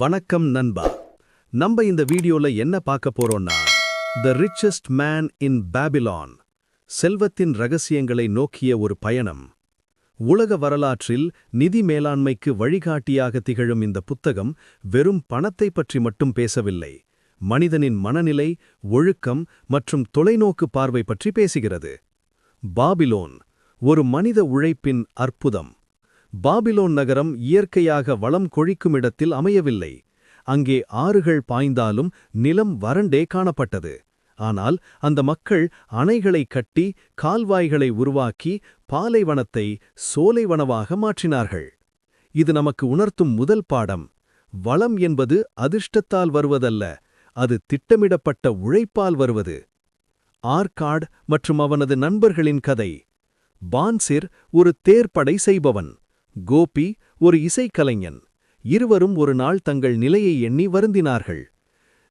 வணக்கம் நண்பா. நம்ம இந்த வீடியோல என்ன பார்க்க போறோம்னா the richest man in Babylon செல்வத்தின் ரகசியங்களை நோக்கிய ஒரு பயணம். உலக வரலாற்றில் நிதி மேலாண்மைக்கு வழிகாட்டியாக திகழும் இந்த புத்தகம் வெறும் பணத்தை பற்றி மட்டும் பேசவில்லை மனிதனின் மனநிலை ஒழுக்கம் மற்றும் தொலைநோக்கு பார்வை பற்றி பேசுகிறது. பாபிலோன் ஒரு மனித உழைப்பின் அற்புதம். பாபிலோன் நகரம் இயற்கையாக வளம் கொழிக்கும் இடத்தில் அமையவில்லை. அங்கே ஆறுகள் பாய்ந்தாலும் நிலம் வறண்டே காணப்பட்டது. ஆனால் அந்த மக்கள் அணைகளை கட்டி கால்வாய்களை உருவாக்கி பாலைவனத்தை சோலைவனவாக மாற்றினார்கள். இது நமக்கு உணர்த்தும் முதல் பாடம். வளம் என்பது அதிர்ஷ்டத்தால் வருவதல்ல அது திட்டமிடப்பட்ட உழைப்பால் வருவது. ஆர்காட் மற்றும் அவனது நண்பர்களின் கதை. பான்சிர் ஒரு தேர்ப்படை செய்பவன். கோபி ஒரு இசைக்கலைஞன். இருவரும் ஒரு நாள் தங்கள் நிலையை எண்ணி வருந்தினார்கள்.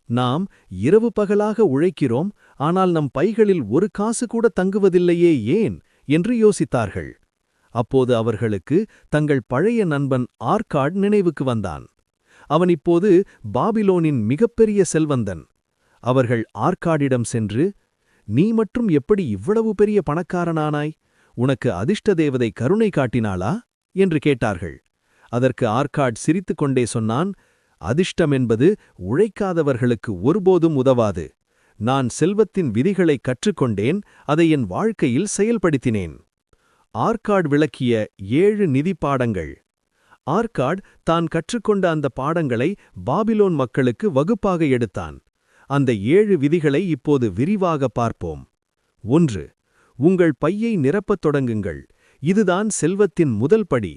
நாம் இரவு பகலாக உழைக்கிறோம் ஆனால் நம் பைகளில் ஒரு காசு கூட தங்குவதில்லையே ஏன்? என்று யோசித்தார்கள். அப்போது அவர்களுக்கு தங்கள் பழைய நண்பன் ஆர்காட் நினைவுக்கு வந்தான். அவன் இப்போது பாபிலோனின் மிகப்பெரிய செல்வந்தன். அவர்கள் ஆர்காடிடம் சென்று நீ மட்டும் எப்படி இவ்வளவு பெரிய பணக்காரனானாய்? உனக்கு அதிர்ஷ்ட தேவதை கருணை காட்டினாளா? என்று கேட்டார்கள். அதற்கு ஆர்காட் சிரித்துக் கொண்டே சொன்னான் அதிர்ஷ்டம் என்பது உழைக்காதவர்களுக்கு ஒருபோதும் உதவாது. நான் செல்வத்தின் விதிகளை கற்றுக்கொண்டேன் அதை என் வாழ்க்கையில் செயல்படுத்தினேன். ஆர்காட் விளக்கிய ஏழு நிதி பாடங்கள். ஆர்காட் தான் கற்றுக்கொண்ட அந்த பாடங்களை பாபிலோன் மக்களுக்கு வகுப்பாக எடுத்தான். அந்த ஏழு விதிகளை இப்போது விரிவாக பார்ப்போம். ஒன்று உங்கள் பையை நிரப்பத் தொடங்குங்கள். இதுதான் செல்வத்தின் முதல் படி.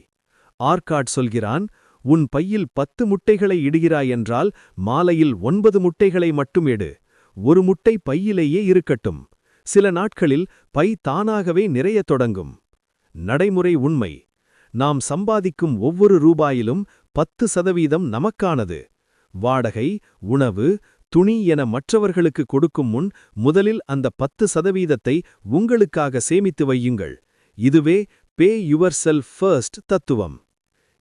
ஆர்காட் சொல்கிறான் உன் பையில் பத்து முட்டைகளை இடுகிறாய் என்றால் மாலையில் ஒன்பது முட்டைகளை மட்டும் எடு. ஒரு முட்டை பையிலேயே இருக்கட்டும். சில நாட்களில் பை தானாகவே நிறைய தொடங்கும். நடைமுறை உண்மை. நாம் சம்பாதிக்கும் ஒவ்வொரு ரூபாயிலும் பத்து சதவீதம் நமக்கானது. வாடகை உணவு துணி என மற்றவர்களுக்கு கொடுக்கும் முன் முதலில் அந்த பத்து சதவீதத்தை உங்களுக்காக சேமித்து வையுங்கள். இதுவே பே யுவர் செல்ஃப் ஃபர்ஸ்ட் தத்துவம்.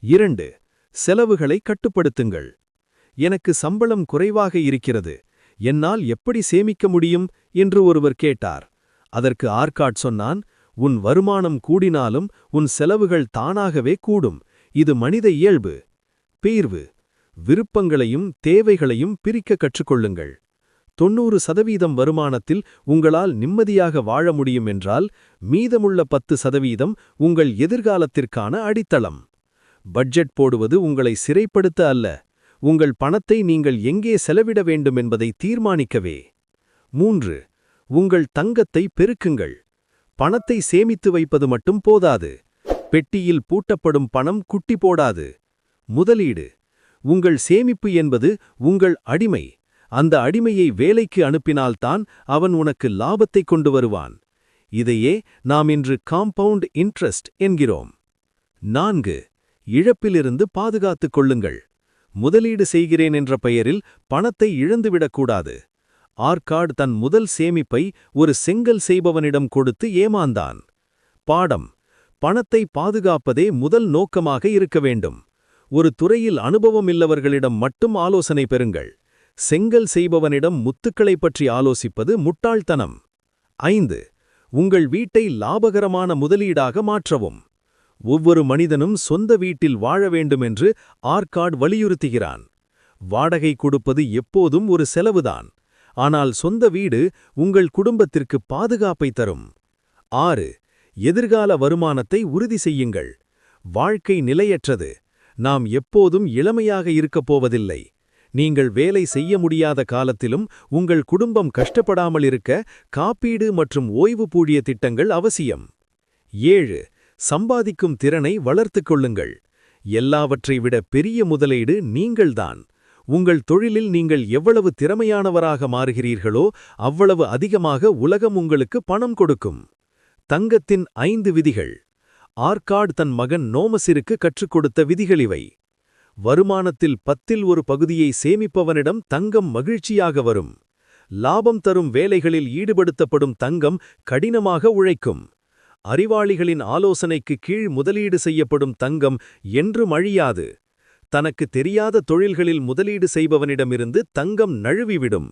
இரண்டு செலவுகளை கட்டுப்படுத்துங்கள். எனக்கு சம்பளம் குறைவாக இருக்கிறது. என்னால் எப்படி சேமிக்க முடியும்? என்று ஒருவர் கேட்டார். அதற்கு ஆர்காட் சொன்னான் உன் வருமானம் கூடினாலும் உன் செலவுகள் தானாகவே கூடும். இது மனித இயல்பு. பேர்வு. விருப்பங்களையும் தேவைகளையும் பிரிக்க கற்றுக்கொள்ளுங்கள். தொண்ணூறு சதவீதம் வருமானத்தில் உங்களால் நிம்மதியாக வாழ முடியும் என்றால் மீதமுள்ள பத்து சதவீதம் உங்கள் எதிர்காலத்திற்கான அடித்தளம். பட்ஜெட் போடுவது உங்களை சிறைப்படுத்த அல்ல. உங்கள் பணத்தை நீங்கள் எங்கே செலவிட வேண்டும் என்பதை தீர்மானிக்கவே. மூன்று உங்கள் தங்கத்தை பெருக்குங்கள். பணத்தை சேமித்து வைப்பது மட்டும் போதாது. பெட்டியில் பூட்டப்படும் பணம் குட்டி போடாது. முதலீடு உங்கள் சேமிப்பு என்பது உங்கள் அடிமை. அந்த அடிமையை வேலைக்கு அனுப்பினால்தான் அவன் உனக்கு லாபத்தை கொண்டு வருவான். இதையே நாம் இன்று காம்பவுண்ட் இன்ட்ரெஸ்ட் என்கிறோம். நான்கு இழப்பிலிருந்து பாதுகாத்துக் கொள்ளுங்கள். முதலீடு செய்கிறேன் என்ற பெயரில் பணத்தை இழந்துவிடக்கூடாது. ஆர்காட் தன் முதல் சேமிப்பை ஒரு செங்கல் செய்பவனிடம் கொடுத்து ஏமாந்தான். பாடம் பணத்தை பாதுகாப்பதே முதல் நோக்கமாக இருக்க வேண்டும். ஒரு துறையில் அனுபவமில்லவர்களிடம் மட்டும் ஆலோசனை பெறுங்கள். செங்கல் செய்பவனிடம் முத்துக்களை பற்றி ஆலோசிப்பது முட்டாள்தனம். ஐந்து உங்கள் வீட்டை லாபகரமான முதலீடாக மாற்றவும். ஒவ்வொரு மனிதனும் சொந்த வீட்டில் வாழ வேண்டுமென்று ஆர்காட் வலியுறுத்துகிறான். வாடகை கொடுப்பது எப்போதும் ஒரு செலவுதான். ஆனால் சொந்த வீடு உங்கள் குடும்பத்திற்கு பாதுகாப்பை தரும். ஆறு எதிர்கால வருமானத்தை உறுதி செய்யுங்கள். வாழ்க்கை நிலையற்றது. நாம் எப்போதும் இளமையாக இருக்கப் போவதில்லை. நீங்கள் வேலை செய்ய முடியாத காலத்திலும் உங்கள் குடும்பம் கஷ்டப்படாமல் இருக்க காப்பீடு மற்றும் ஓய்வு பூழிய திட்டங்கள் அவசியம். ஏழு சம்பாதிக்கும் திறனை வளர்த்துக் கொள்ளுங்கள். எல்லாவற்றை விட பெரிய முதலீடு நீங்கள்தான். உங்கள் தொழிலில் நீங்கள் எவ்வளவு திறமையானவராக மாறுகிறீர்களோ அவ்வளவு அதிகமாக உலகம் உங்களுக்கு பணம் கொடுக்கும். தங்கத்தின் ஐந்து விதிகள். ஆர்காட் தன் மகன் நோமசிற்கு கற்றுக் கொடுத்த விதிகளிவை வருமானத்தில் பத்தில் ஒரு பகுதியை சேமிப்பவனிடம் தங்கம் மகிழ்ச்சியாக வரும். லாபம் தரும் வேலைகளில் ஈடுபடுத்தப்படும் தங்கம் கடினமாக உழைக்கும். அறிவாளிகளின் ஆலோசனைக்கு கீழ் முதலீடு செய்யப்படும் தங்கம் என்றும் அழியாது. தனக்கு தெரியாத தொழில்களில் முதலீடு செய்பவனிடமிருந்து தங்கம் நழுவிவிடும்.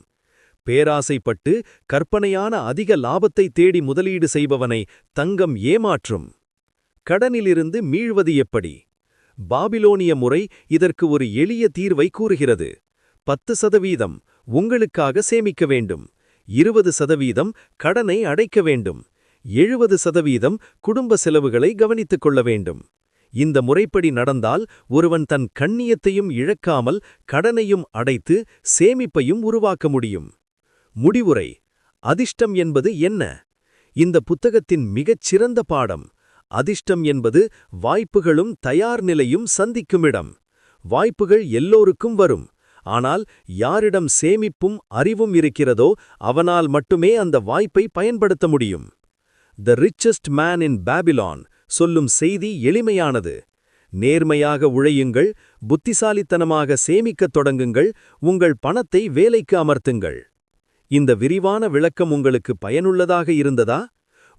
பேராசைப்பட்டு கற்பனையான அதிக லாபத்தை தேடி முதலீடு செய்பவனை தங்கம் ஏமாற்றும். கடனிலிருந்து மீழ்வது எப்படி? பாபிலோனிய முறை இதற்கு ஒரு எளிய தீர்வை கூறுகிறது. பத்து சதவீதம் உங்களுக்காக சேமிக்க வேண்டும். இருபது சதவீதம் கடனை அடைக்க வேண்டும். எழுபது சதவீதம் குடும்ப செலவுகளை கவனித்துக் கொள்ள வேண்டும். இந்த முறைப்படி நடந்தால் ஒருவன் தன் கண்ணியத்தையும் இழக்காமல் கடனையும் அடைத்து சேமிப்பையும் உருவாக்க முடியும். முடிவுரை அதிர்ஷ்டம் என்பது என்ன? இந்த புத்தகத்தின் மிகச் சிறந்த பாடம் அதிர்ஷ்டம் என்பது வாய்ப்புகளும் தயார் நிலையும் சந்திக்குமிடம். வாய்ப்புகள் எல்லோருக்கும் வரும். ஆனால் யாரிடம் சேமிப்பும் அறிவும் இருக்கிறதோ அவனால் மட்டுமே அந்த வாய்ப்பை பயன்படுத்த முடியும். The richest man in Babylon சொல்லும் செய்தி எளிமையானது. நேர்மையாக உழையுங்கள் புத்திசாலித்தனமாக சேமிக்கத் தொடங்குங்கள் உங்கள் பணத்தை வேலைக்கு அமர்த்துங்கள். இந்த விரிவான விளக்கம் உங்களுக்கு பயனுள்ளதாக இருந்ததா?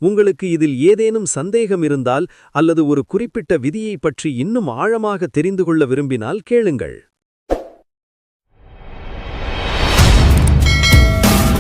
உங்களுக்கு இதில் ஏதேனும் சந்தேகம் இருந்தால் அல்லது ஒரு குறிப்பிட்ட விதியை பற்றி இன்னும் ஆழமாக தெரிந்து கொள்ள விரும்பினால் கேளுங்கள்.